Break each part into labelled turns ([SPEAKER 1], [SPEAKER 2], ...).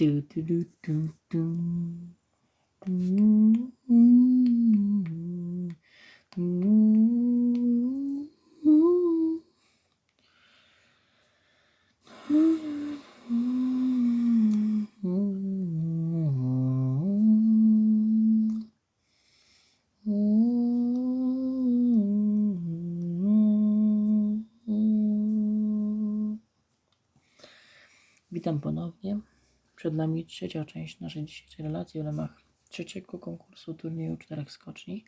[SPEAKER 1] Do -ту do -ту -ту. Witam ponownie. Nami trzecia część naszej dzisiejszej relacji w ramach trzeciego konkursu turnieju czterech skoczni.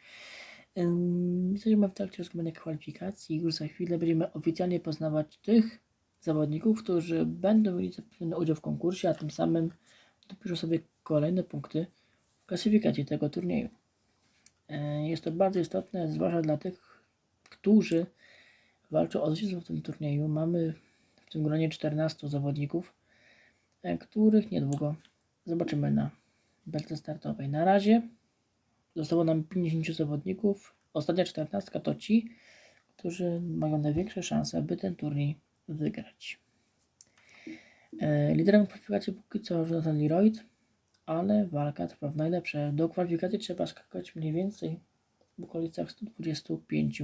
[SPEAKER 1] Jesteśmy w trakcie rozpoczynania kwalifikacji. Już za chwilę będziemy oficjalnie poznawać tych zawodników, którzy będą mieli zapewne udział w konkursie, a tym samym dopiszą sobie kolejne punkty w klasyfikacji tego turnieju. Jest to bardzo istotne, zwłaszcza dla tych, którzy walczą o zwycięstwo w tym turnieju. Mamy w tym gronie 14 zawodników, których niedługo zobaczymy na belce startowej. Na razie zostało nam 50 zawodników. Ostatnia 14 to ci, którzy mają największe szanse, aby ten turniej wygrać. E, Liderem kwalifikacji póki co Jonathan Leroyd, ale walka trwa w najlepsze. Do kwalifikacji trzeba skakać mniej więcej w okolicach 125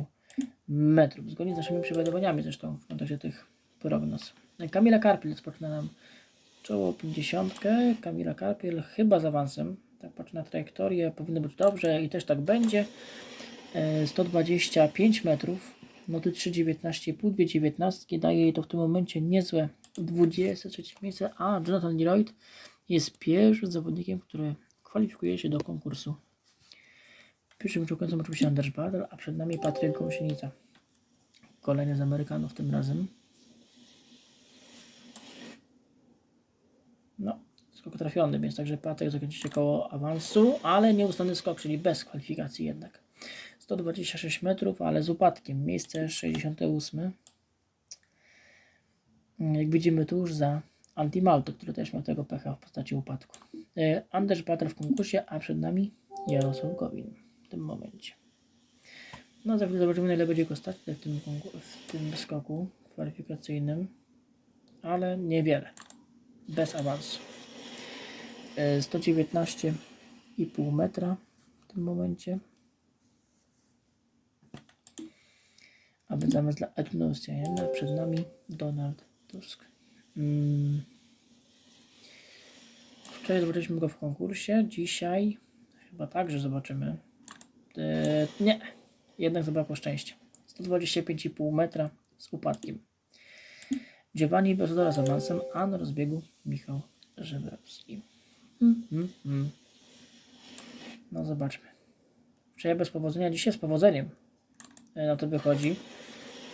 [SPEAKER 1] metrów, zgodnie z naszymi przewidywaniami zresztą w kontekście tych prognoz. Kamila Karpil rozpoczyna nam czoło 50. Kamila Karpiel chyba z awansem. Tak patrzę na trajektorię, powinno być dobrze i też tak będzie. E, 125 metrów, noty 3,19,5, 2,19 daje jej to w tym momencie niezłe 23 miejsce, a Jonathan Leroyd jest pierwszym zawodnikiem, który kwalifikuje się do konkursu. Pierwszym wyczekującym oczywiście Anders Badel, a przed nami Patryk Gąsienica. Kolejny z Amerykanów tym razem. No, skok trafiony, więc także Patryk zakończy się koło awansu, ale nieustanny skok, czyli bez kwalifikacji jednak. 126 metrów, ale z upadkiem. Miejsce 68. Jak widzimy tu już za Antimalto, który też miał tego pecha w postaci upadku. E, Anders Bader w konkursie, a przed nami Jarosław Gowin w tym momencie. No za chwilę zobaczymy ile będzie go stać w tym, w tym skoku kwalifikacyjnym, ale niewiele. Bez awansu. E, 119,5 metra w tym momencie. A więc zamiast dla Edmunda przed nami Donald Tusk. Mm. Wczoraj zobaczyliśmy go w konkursie, dzisiaj chyba także zobaczymy. E, nie, jednak zabrakło szczęścia. 125,5 metra z upadkiem. Giovanni Bezzodora z awansem, a na rozbiegu Michał Żebrowski. Mm, mm, mm. No zobaczmy. Wczoraj bez powodzenia, dzisiaj z powodzeniem. E, Na to wychodzi.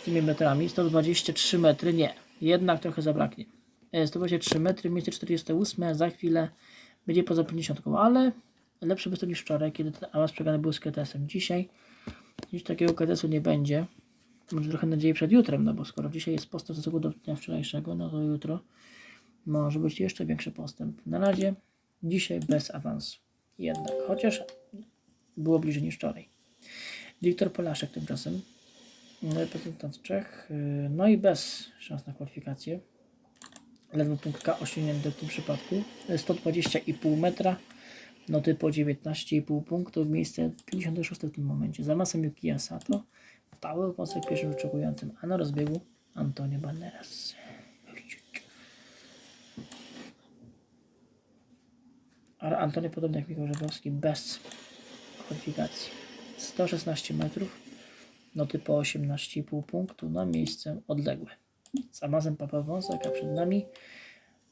[SPEAKER 1] Tymi metrami. 123 metry, nie. Jednak trochę zabraknie. E, 123 metry, miejsce 48, a za chwilę będzie poza 50, ale lepszy występ niż wczoraj, kiedy ten awans przegrany był z KTS-em. Dzisiaj już takiego KTS-u nie będzie. Może trochę nadziei przed jutrem, no bo skoro dzisiaj jest postęp stosunku do dnia wczorajszego, no to jutro może być jeszcze większy postęp. Na razie dzisiaj bez awansu. Jednak, chociaż było bliżej niż wczoraj. Wiktor Polaszek tymczasem, reprezentant Czech, no i bez szans na kwalifikację. Ledwo punkt K osiągnięty w tym przypadku. 120,5 metra, noty po 19,5 punktów, miejsce 56 w tym momencie. Za masą Yukiya Sato, Paweł Posek pierwszym wyczekującym, a na rozbiegu Antonio Banderas. Ale Antonio podobnie jak Michał bez kwalifikacji. 116 metrów, noty po 18,5 punktu na miejsce odległe. Z Amazem Papa Wąsek, a przed nami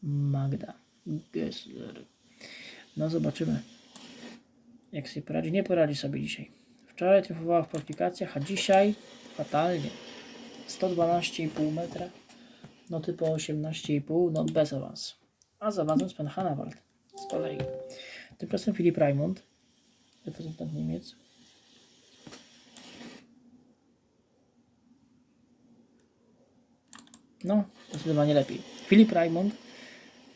[SPEAKER 1] Magda Gessler. No zobaczymy, jak sobie poradzi. Nie poradzi sobie dzisiaj. Wczoraj triumfowała w kwalifikacjach, a dzisiaj fatalnie. 112,5 metra, noty po 18,5, no bez awansu. A z awansem Sven Hannawald z kolei. Tymczasem Filip Raimund, reprezentant Niemiec, No, zdecydowanie lepiej. Filip Raimond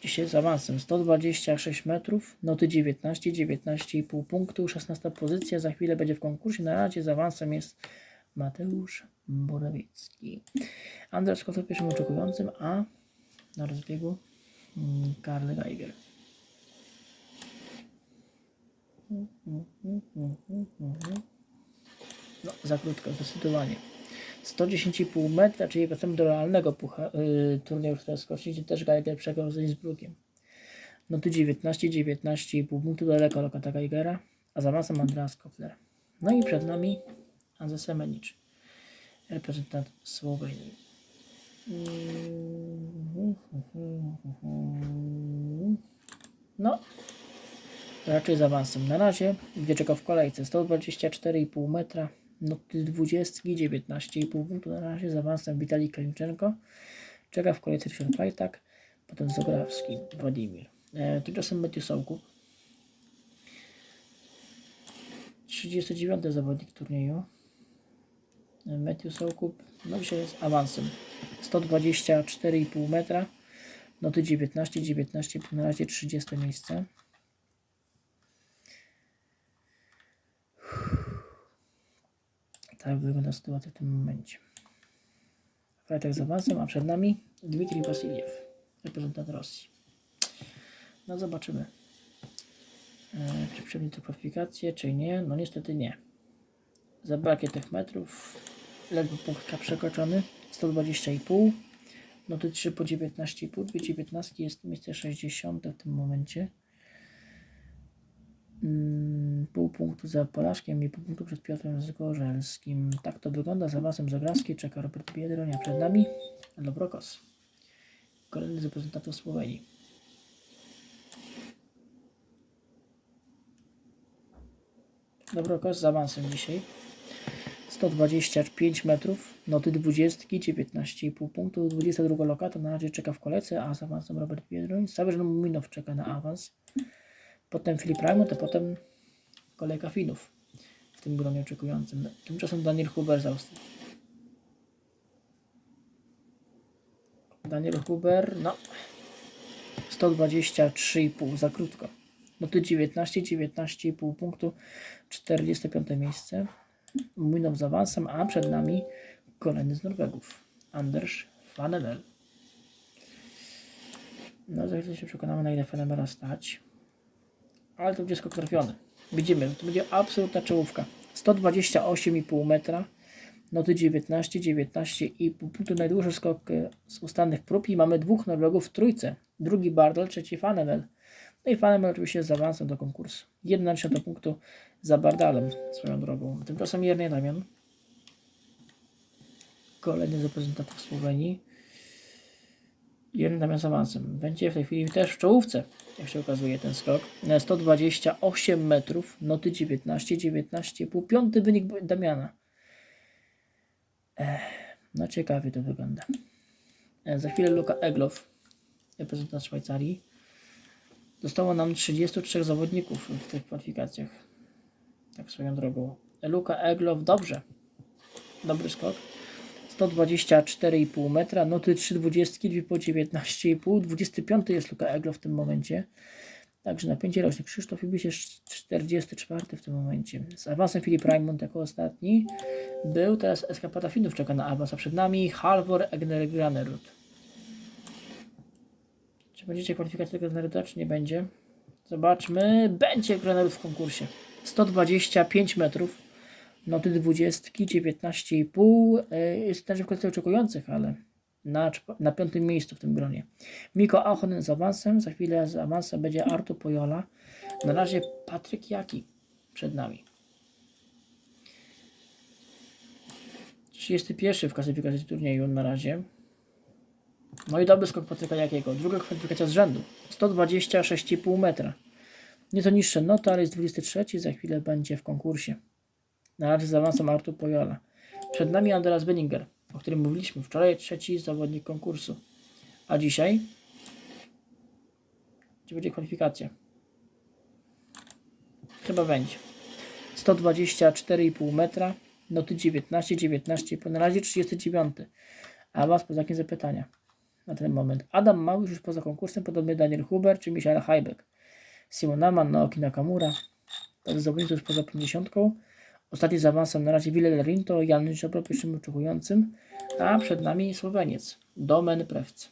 [SPEAKER 1] Dzisiaj z awansem 126 metrów, noty 19, 19,5 punktu, 16 pozycja. Za chwilę będzie w konkursie. Na razie z awansem jest Mateusz Borowiecki. Andrzej Kotto pierwszym oczekującym, a na rozbiegu mm, Karl Geiger. No, za krótko, zdecydowanie. 110,5 metra, czyli wracamy do realnego pucha, y, turnieju skoczyć, gdzie też Geiger przegrał z Innsbruckiem. No tu 19, 19,5 punktu daleko Lokata Geigera, a za masą Andreas Kopler. No i przed nami Anze Semenic, reprezentant Słowenii. No, raczej z awansem. Na razie, gdzie czeka w kolejce 124,5 metra, no 20, 19,5 punktu. Na razie z awansem Witalij Klimczenko. Czeka w kolejce Ryszard Plajtak, potem Zograwski, Władimir. E, tymczasem Matthew Sołkuk. 39 zawodnik turnieju. E, Matthew Sołkuk, no dzisiaj jest awansem. 124,5 metra. Noty 19, 19, na razie 30 miejsce. Tak wygląda sytuacja w tym momencie. Fajtek z awansem, a przed nami Dmitrij Wasiliew, reprezentant Rosji. No zobaczymy, e, czy przejdzie to kwalifikacje, czy nie. No niestety nie. Zabraknie tych metrów. Ledwo punkt przekroczony. 120,5. Noty 3 po 19,5. 2 19 jest miejsce 60 w tym momencie. Mm, pół punktu za Polaszkiem i pół punktu przed Piotrem Zgorzelskim. Tak to wygląda. Za awansem Zagrawski czeka Robert Biedroń, a przed nami Dobrokos. Kolejny z reprezentantów Słowenii. Dobrokos z awansem dzisiaj. 125 metrów, noty 20, 19,5 punktów, 22 lokata na razie czeka w kolejce, a z awansem Robert Biedroń. Sawerz Muminow czeka na awans potem Filip Raimund, a potem kolejka Finów w tym gronie oczekującym. Tymczasem Daniel Huber z Austrii. Daniel Huber, no 123,5 za krótko. No tu 19, 19,5 punktu, 45 miejsce. Młyną z awansem, a przed nami kolejny z Norwegów. Anders Fanedel. No za chwilę się przekonamy na ile Fanedela stać ale to będzie skok. Widzimy, to będzie absolutna czołówka. 128,5 metra, noty 19, 19,5 punktu. Najdłuższy skok e, z ustanych prób i mamy dwóch Norwegów w trójce. Drugi Bardal, trzeci Fanemel. No i Fanemel oczywiście z awansem do konkursu. 1 do punktu za Bardalem swoją drogą. Tymczasem Jernej Damian. Kolejny z reprezentantów Słowenii. Jeden z awansem. Będzie w tej chwili też w czołówce jak się okazuje ten skok. 128 metrów, noty 19, 19,5. Piąty wynik Damiana. Ech, no ciekawie to wygląda. E, za chwilę Luka Eglow, reprezentant Szwajcarii. Zostało nam 33 zawodników w tych kwalifikacjach. Tak swoją drogą. Luka Eglow, dobrze. Dobry skok. 124,5 metra, noty 3,20, 2 po 19,5, 25 jest Luka Eglo w tym momencie. Także napięcie rośnie. Krzysztof Ibiś jest 44 w tym momencie. Z awansem Filip Raimond jako ostatni był. Teraz Eskapada Finów czeka na awans, a przed nami Halvor Egner Granerud. Czy będziecie kwalifikację tego Graneruda, czy nie będzie? Zobaczmy. Będzie Granerud w konkursie. 125 metrów noty 20, 19,5 jest też w kwestii oczekujących, ale na, na piątym miejscu w tym gronie. Miko Ahonen z awansem, za chwilę z awansem będzie Artu Pojola. Na razie Patryk Jaki przed nami. 31 w klasyfikacji turnieju na razie. No i dobry skok Patryka Jakiego. Druga kwalifikacja z rzędu. 126,5 metra. Nieco niższe noty, ale jest 23. Za chwilę będzie w konkursie. Na razie z awansem Artur Pojola. Przed nami Andreas Benninger, o którym mówiliśmy wczoraj, trzeci zawodnik konkursu. A dzisiaj? Gdzie będzie kwalifikacja? Chyba będzie. 124,5 metra, noty 19, 19, na razie 39. Awans po znakiem zapytania na ten moment. Adam Małysz już poza konkursem, podobnie Daniel Huber czy Michael Heibek. Simon Aman, Naoki Nakamura. To jest zawodnik już poza 50. Ostatni z awansem na razie Wille Rinto, Jan Żebro pierwszym oczekującym, a przed nami Słoweniec, Domen Prewc.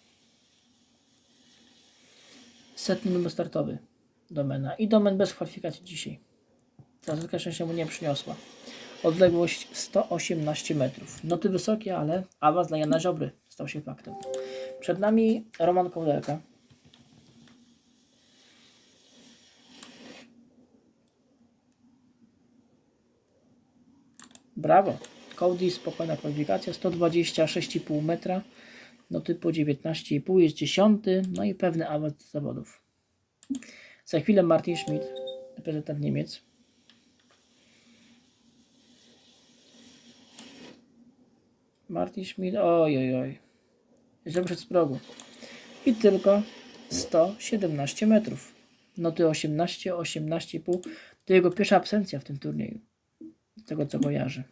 [SPEAKER 1] Setny numer startowy Domena i Domen bez kwalifikacji dzisiaj. Zasadzka szczęścia mu nie przyniosła. Odległość 118 metrów. Noty wysokie, ale awans dla Jana Ziobry stał się faktem. Przed nami Roman Kołdelka. Brawo. Cody, spokojna kwalifikacja. 126,5 metra. Noty po 19,5 jest dziesiąty. No i pewny awans do zawodów. Za chwilę Martin Schmidt, reprezentant Niemiec. Martin Schmidt, oj, oj, oj. Jeszcze przed z progu. I tylko 117 metrów. Noty 18, 18,5. To jego pierwsza absencja w tym turnieju. Tego co kojarzy.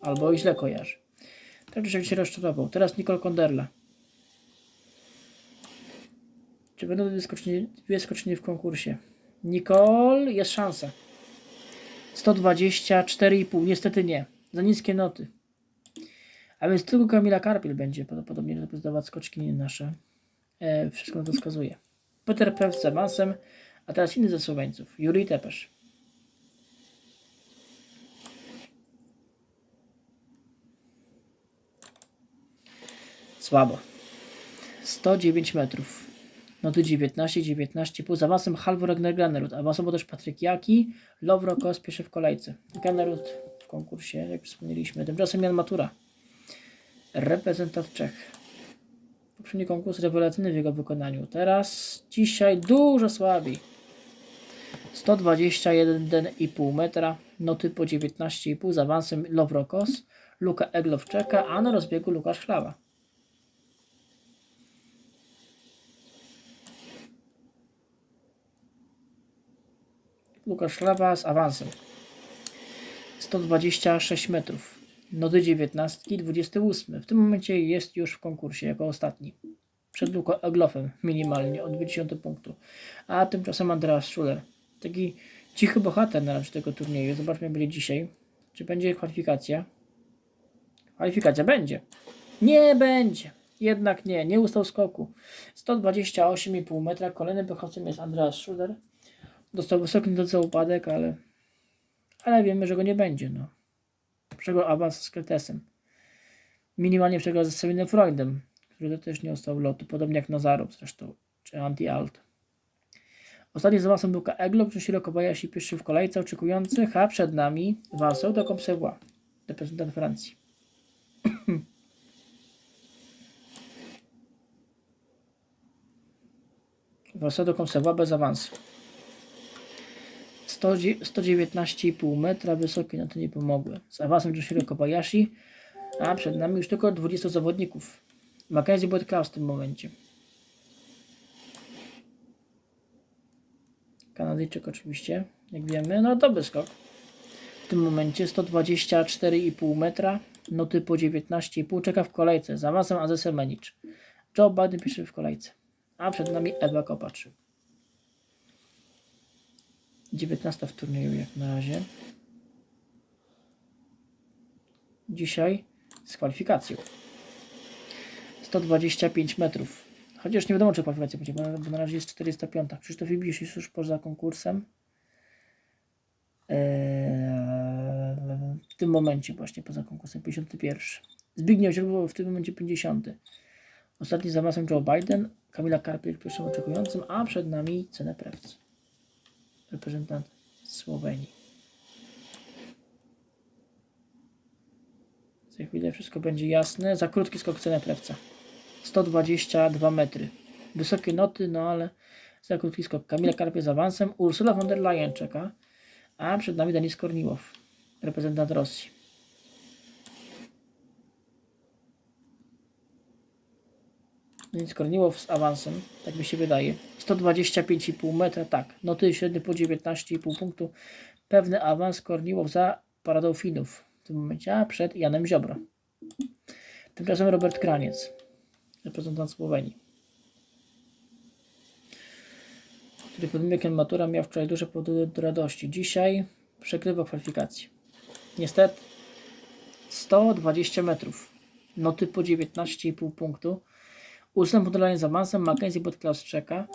[SPEAKER 1] Albo źle kojarzy. Także się rozczarował. Teraz Nicole Konderla. Czy będą dwie skocznie w konkursie? Nicole, jest szansa. 124,5. Niestety nie. Za niskie noty. A więc tylko Kamila Karpil będzie prawdopodobnie reprezentować skoczki nasze. E, wszystko na to wskazuje. Peter Pew z awansem, a teraz inny ze Słoweńców. Juri Tepesz. Słabo. 109 metrów. Noty 19, 19, pół. Z awansem Halvor Ragnar Granerud. Awansował też Patryk Jaki, Lowro Kos w kolejce. Granerud w konkursie, jak wspomnieliśmy. Tymczasem Jan Matura. Reprezentant Czech. Poprzedni konkurs rewelacyjny w jego wykonaniu. Teraz, dzisiaj dużo słabiej. 121,5 metra. Noty po 19,5 z awansem Lowro Kos. Luka Eglow czeka, a na rozbiegu Łukasz Chlawa. Łukasz Szlawa z awansem. 126 metrów. Nody 19, 28. W tym momencie jest już w konkursie jako ostatni. Przed Luko Eglofem minimalnie od 20 punktu. A tymczasem Andreas Schuler. Taki cichy bohater na razie tego turnieju. Zobaczmy jak będzie dzisiaj. Czy będzie kwalifikacja? Kwalifikacja będzie. Nie będzie. Jednak nie. Nie ustał skoku. 128,5 metra. Kolejnym wychodzącym jest Andreas Schuler. Dostał wysoki do upadek, ale, ale wiemy, że go nie będzie. No. Przegrał awans z Kretesem. Minimalnie przegrał ze Sabinem Freudem, który też nie ostał lotu, podobnie jak Nazarów zresztą, czy Anti-Alt. Ostatnim z awansem był Eglob, Joshiro Kobayashi pierwszy w kolejce oczekujący, a przed nami Waseł do Kopsewa, reprezentant Francji. Waseł do Kopsewa bez awansu. 100 119,5 metra wysokie, no to nie pomogły. Z awansem Joshiro Kobayashi, a przed nami już tylko 20 zawodników. Mackenzie Błetklaus w tym momencie. Kanadyjczyk oczywiście, jak wiemy. No dobry skok. W tym momencie 124,5 metra, noty po 19,5. Czeka w kolejce. Z awansem Azes Semenic. Joe Biden pisze w kolejce. A przed nami Ewa Kopacz. 19 w turnieju jak na razie. Dzisiaj z kwalifikacją. 125 metrów. Chociaż nie wiadomo, czy kwalifikacja będzie, bo na- razie jest 405. Krzysztof Ibisz jest już poza konkursem. Eee, w tym momencie właśnie poza konkursem 51. Zbigniew Źródło w tym momencie 50. Ostatni za masą Joe Biden, Kamila Karpiel pierwszym oczekującym, a przed nami Cenę Prewc reprezentant Słowenii. Za chwilę wszystko będzie jasne. Za krótki skok cena plewca. 122 metry. Wysokie noty, no ale za krótki skok. Kamila Karpie z awansem. Ursula von der Leyen czeka. A przed nami Denis Korniłow, reprezentant Rosji. Denis Korniłow z awansem, tak mi się wydaje. 125,5 metra, tak. Noty średnie po 19,5 punktu. Pewny awans Korniłow za paradą Finów w tym momencie, a przed Janem Ziobro. Tymczasem Robert Kraniec, reprezentant Słowenii. Który jak Jan Matura miał wczoraj duże powody do radości. Dzisiaj przegrywa kwalifikacje. Niestety 120 metrów. Noty po 19,5 punktu. Der Leyen z awansem, Mackenzie Botklaus czeka,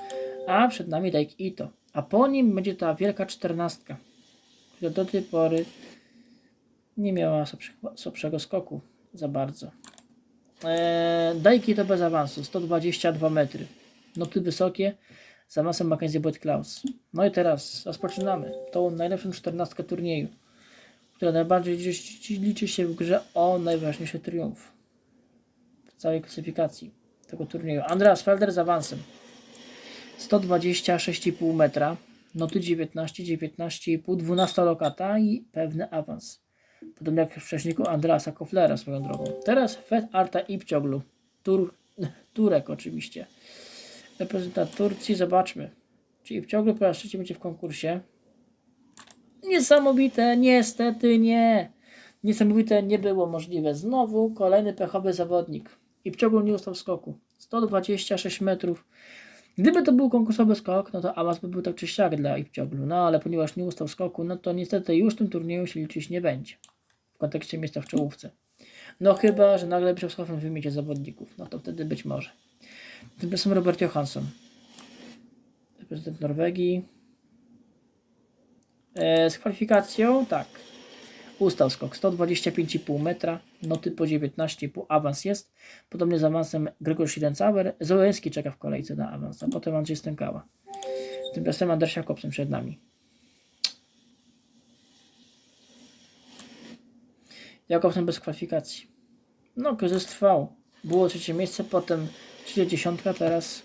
[SPEAKER 1] a przed nami Dijk Ito. A po nim będzie ta wielka czternastka, która do tej pory nie miała słabszego, skoku za bardzo. Eee, dajki bez awansu, 122 metry. Noty wysokie, z awansem Mackenzie Boyd Klaus. No i teraz rozpoczynamy tą najlepszą czternastkę turnieju, która najbardziej liczy się w grze o najważniejszy triumf w całej klasyfikacji tego turnieju. Andreas Felder z awansem 126,5 metra, noty 19, 19,5, 12 lokata i pewny awans. Podobnie jak w wcześniejku Andreasa Koflera swoją drogą. Teraz Fed Arta Ipcioglu. Tur, Turek oczywiście. Reprezentant Turcji. Zobaczmy. Czy Ipcioglu po raz trzeci będzie w konkursie. Niesamowite. Niestety nie. Niesamowite nie było możliwe. Znowu kolejny pechowy zawodnik. Ipcioglu nie ustał skoku. 126 metrów. Gdyby to był konkursowy skok, no to awans by był tak czy siak dla Ipcioglu. No ale ponieważ nie ustał skoku, no to niestety już w tym turnieju się liczyć nie będzie. W kontekście miejsca w czołówce. No chyba, że nagle Brzeskowem wymiecie zawodników. No to wtedy być może. Tymczasem Robert Johansson. Reprezentant Norwegii. E, z kwalifikacją, tak. Ustał skok 125,5 metra, noty po 19,5, awans jest. Podobnie z awansem Gregor Schliencauer. Zołęski czeka w kolejce na awans, a potem Andrzej Stękała. Tymczasem Anders Jakobsen przed nami. Jakobsen bez kwalifikacji. No, kryzys trwał. Było trzecie miejsce, potem trzecia dziesiątka, teraz,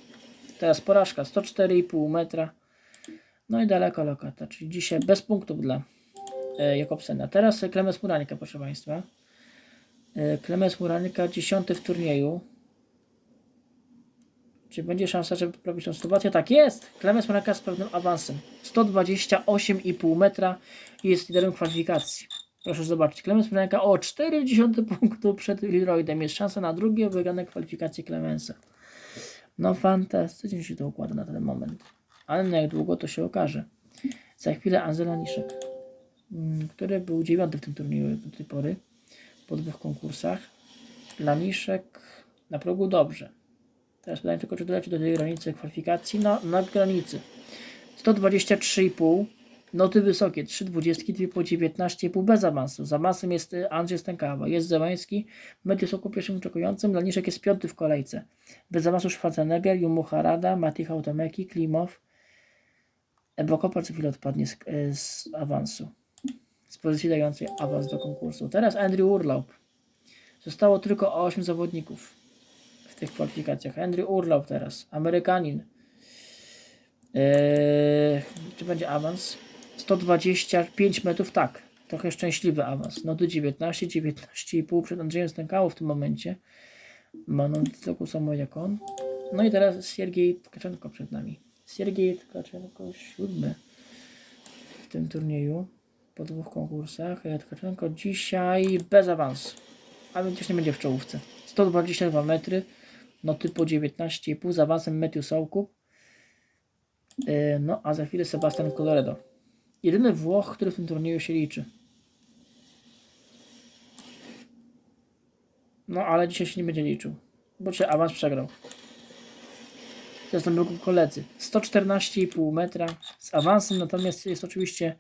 [SPEAKER 1] teraz porażka. 104,5 metra. No i daleko lokata, czyli dzisiaj bez punktów dla Jakobsena. Teraz Klemens Murańka, proszę Państwa. E, Klemens Murańka, dziesiąty w turnieju. Czy będzie szansa, żeby poprawić tą sytuację? Tak jest! Klemens Murańka z pewnym awansem. 128,5 metra i jest liderem kwalifikacji. Proszę zobaczyć, Klemens Murańka o 0,4 punktu przed Leroydem. Jest szansa na drugie wygrane kwalifikacje Klemensa. No fantastycznie się to układa na ten moment. Ale na jak długo to się okaże. Za chwilę Angela Niszek, który był dziewiąty w tym turnieju do tej pory, po dwóch konkursach. Laniszek na progu dobrze. Teraz pytanie tylko, czy doleci do tej granicy kwalifikacji. No, na granicy. 123,5. Noty wysokie, 3,20, 2 po 19,5 bez awansu. Z awansem jest y, Andrzej Stękawa, jest Zełański, Medius Oku pierwszym oczekującym, Laniszek jest piąty w kolejce. Bez awansu Schwarzenegger, Jumu Harada, Matich Automeki, Klimow. Ebokopar co chwilę odpadnie z, y, z awansu. Z pozycji dającej awans do konkursu. Teraz Andrew Urlaub. Zostało tylko 8 zawodników w tych kwalifikacjach. Andrew Urlaub teraz, Amerykanin. Eee, czy będzie awans? 125 metrów, tak. Trochę szczęśliwy awans. No do 19, 19,5 przed Andrzejem Stękało w tym momencie. Ma no taką samą jak on. No i teraz Siergiej Tkaczenko przed nami. Siergiej Tkaczenko siódmy w tym turnieju po dwóch konkursach. A Tkaczenko dzisiaj bez awansu. A więc też nie będzie w czołówce. 122 metry. No typu 19,5 z awansem Matthew Sołku. Yy, No, a za chwilę Sebastian Coloredo. Jedyny Włoch, który w tym turnieju się liczy. No, ale dzisiaj się nie będzie liczył, bo się awans przegrał. Są tylko koledzy. 114,5 metra z awansem, natomiast jest oczywiście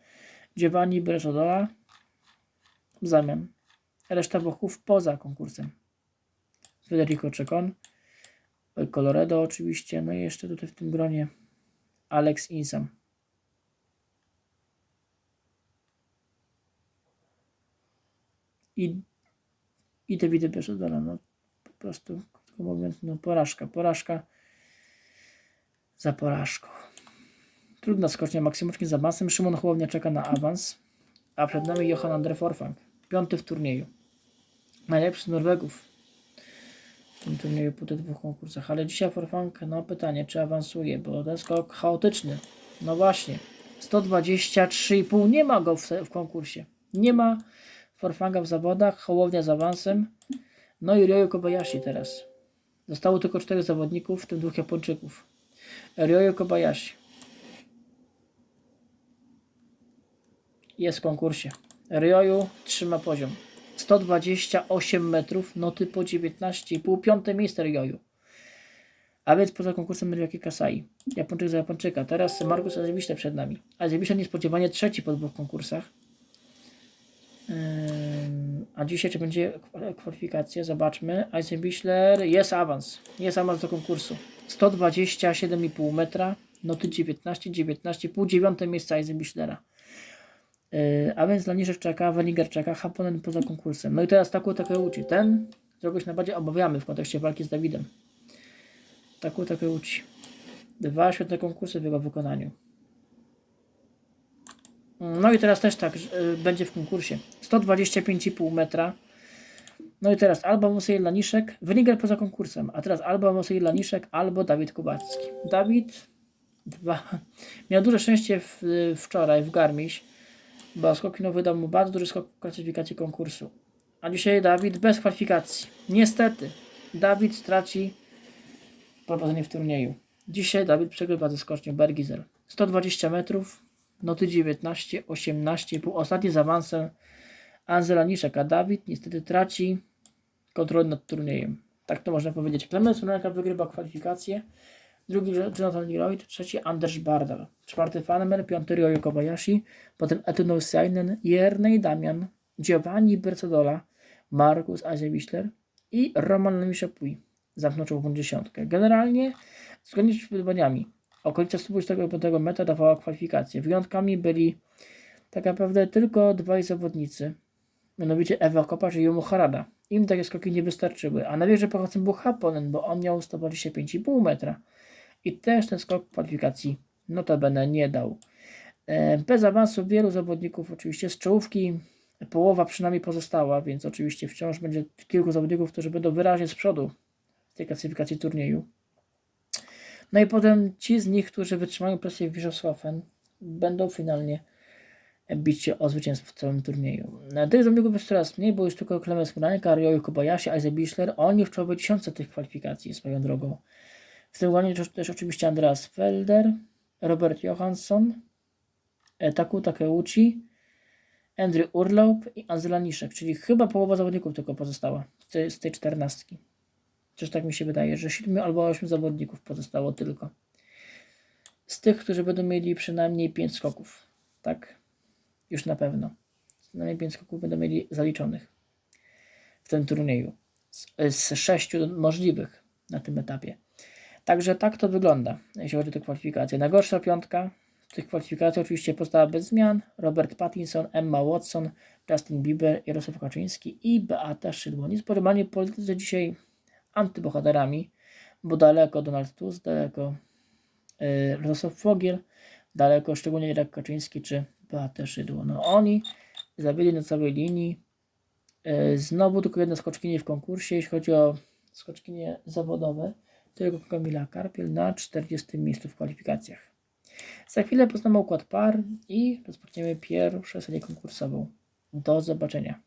[SPEAKER 1] Giovanni Brezodola w zamian. Reszta Włochów poza konkursem. Federico Czekon, Coloredo oczywiście, no i jeszcze tutaj w tym gronie Alex Insam. I, i te widy Brezodola, no po prostu, krótko mówiąc, no porażka, porażka za porażką. Trudna skocznia maksymocznie za basem. Szymon Hołownia czeka na awans, a przed nami Johan Andre Forfang, piąty w turnieju. Najlepszy z Norwegów w tym turnieju po tych dwóch konkursach. Ale dzisiaj Forfang, no pytanie, czy awansuje, bo ten skok chaotyczny. No właśnie, 123,5 nie ma go w, w konkursie. Nie ma Forfanga w zawodach, Hołownia z awansem. No i Ryoyo Kobayashi teraz. Zostało tylko czterech zawodników, w tym dwóch Japończyków. Ryoyo Kobayashi. Jest w konkursie. Ryoyu trzyma poziom. 128 metrów, noty po 19,5, piąte miejsce Ryoyu. A więc poza konkursem Ryuki Kasai. Japończyk za Japończyka. Teraz Markus Azebiszte przed nami. Azebiszte niespodziewanie trzeci po dwóch konkursach. A dzisiaj czy będzie kwa- kwalifikacja? Zobaczmy. Eisenbichler jest awans. Jest awans do konkursu. 127,5 metra. Noty 19, 19,5. Dziewiąte miejsce Eisenbichlera. Yy, a więc Laniszek czeka, Weniger czeka, Haponen poza konkursem. No i teraz Taku Takeuchi. Ten, się najbardziej obawiamy w kontekście walki z Dawidem. Taku Takeuchi. Dwa świetne konkursy w jego wykonaniu. No i teraz też tak, że, y, będzie w konkursie. 125,5 metra. No i teraz albo Moseil Laniszek, Weniger poza konkursem, a teraz albo Moseil Laniszek, albo Dawid Kubacki. Dawid dwa, miał duże szczęście w, wczoraj w Garmisch, bo Skokino wydał mu bardzo duży skok w klasyfikacji konkursu. A dzisiaj Dawid bez kwalifikacji. Niestety, Dawid straci prowadzenie w turnieju. Dzisiaj Dawid przegrywa ze skocznią Bergizel. 120 metrów, noty 19, 18,5. Ostatni z awansem Anzela Niszek, a Dawid niestety traci kontrolę nad turniejem. Tak to można powiedzieć. Klemens Runeka wygrywa kwalifikacje. Drugi Jonathan Leroy, trzeci Anders Bardal. Czwarty Fanmer, piąty Ryoyo Kobayashi, potem Etuno Seinen, Jernej Damian, Giovanni Bercodola, Markus Eisenbichler i Roman Lemiszapuj. Zamknął czołową dziesiątkę. Generalnie, zgodnie z przewidywaniami, okolica 125 metra dawała kwalifikacje. Wyjątkami byli tak naprawdę tylko dwaj zawodnicy, mianowicie Ewa Kopacz i Yumu Harada. Im takie skoki nie wystarczyły, a na wieży pochodzącym był Haponen, bo on miał 125,5 metra i też ten skok kwalifikacji notabene nie dał. E, Bez awansu wielu zawodników oczywiście z czołówki połowa przynajmniej pozostała, więc oczywiście wciąż będzie kilku zawodników, którzy będą wyraźnie z przodu w tej klasyfikacji turnieju. No i potem ci z nich, którzy wytrzymają presję w Wirzosłafen, będą finalnie bić się o zwycięstwo w całym turnieju. Na tych zawodników jest coraz mniej, bo już tylko Klemens Murańka, Ryoyu Kobayashi, Isaac Bischler, oni w czołowej dziesiątce tych kwalifikacji swoją drogą. W tym gronie też, oczywiście Andreas Felder, Robert Johansson, e, Taku Takeuchi, Andrew Urlaub i Anzela Niszek, czyli chyba połowa zawodników tylko pozostała z tej, czternastki. Czyż tak mi się wydaje, że 7 albo 8 zawodników pozostało tylko. Z tych, którzy będą mieli przynajmniej 5 skoków. Tak? Już na pewno. Przynajmniej 5 skoków będą mieli zaliczonych w tym turnieju. Z, z 6 możliwych na tym etapie. Także tak to wygląda, jeśli chodzi o te kwalifikacje. Najgorsza piątka tych kwalifikacji oczywiście pozostała bez zmian. Robert Pattinson, Emma Watson, Justin Bieber, Jarosław Kaczyński i Beata Szydło. Niespodziewanie politycy dzisiaj antybohaterami, bo daleko Donald Tusk, daleko yy, Jarosław Fogiel, daleko szczególnie Jarek Kaczyński czy Beata Szydło. No oni zawiedli na całej linii. Yy, znowu tylko jedna skoczkini w konkursie, jeśli chodzi o skoczkinie zawodowe tylko Kamila Karpiel na 40 miejscu w kwalifikacjach. Za chwilę poznamy układ par i rozpoczniemy pierwszą serię konkursową. Do zobaczenia.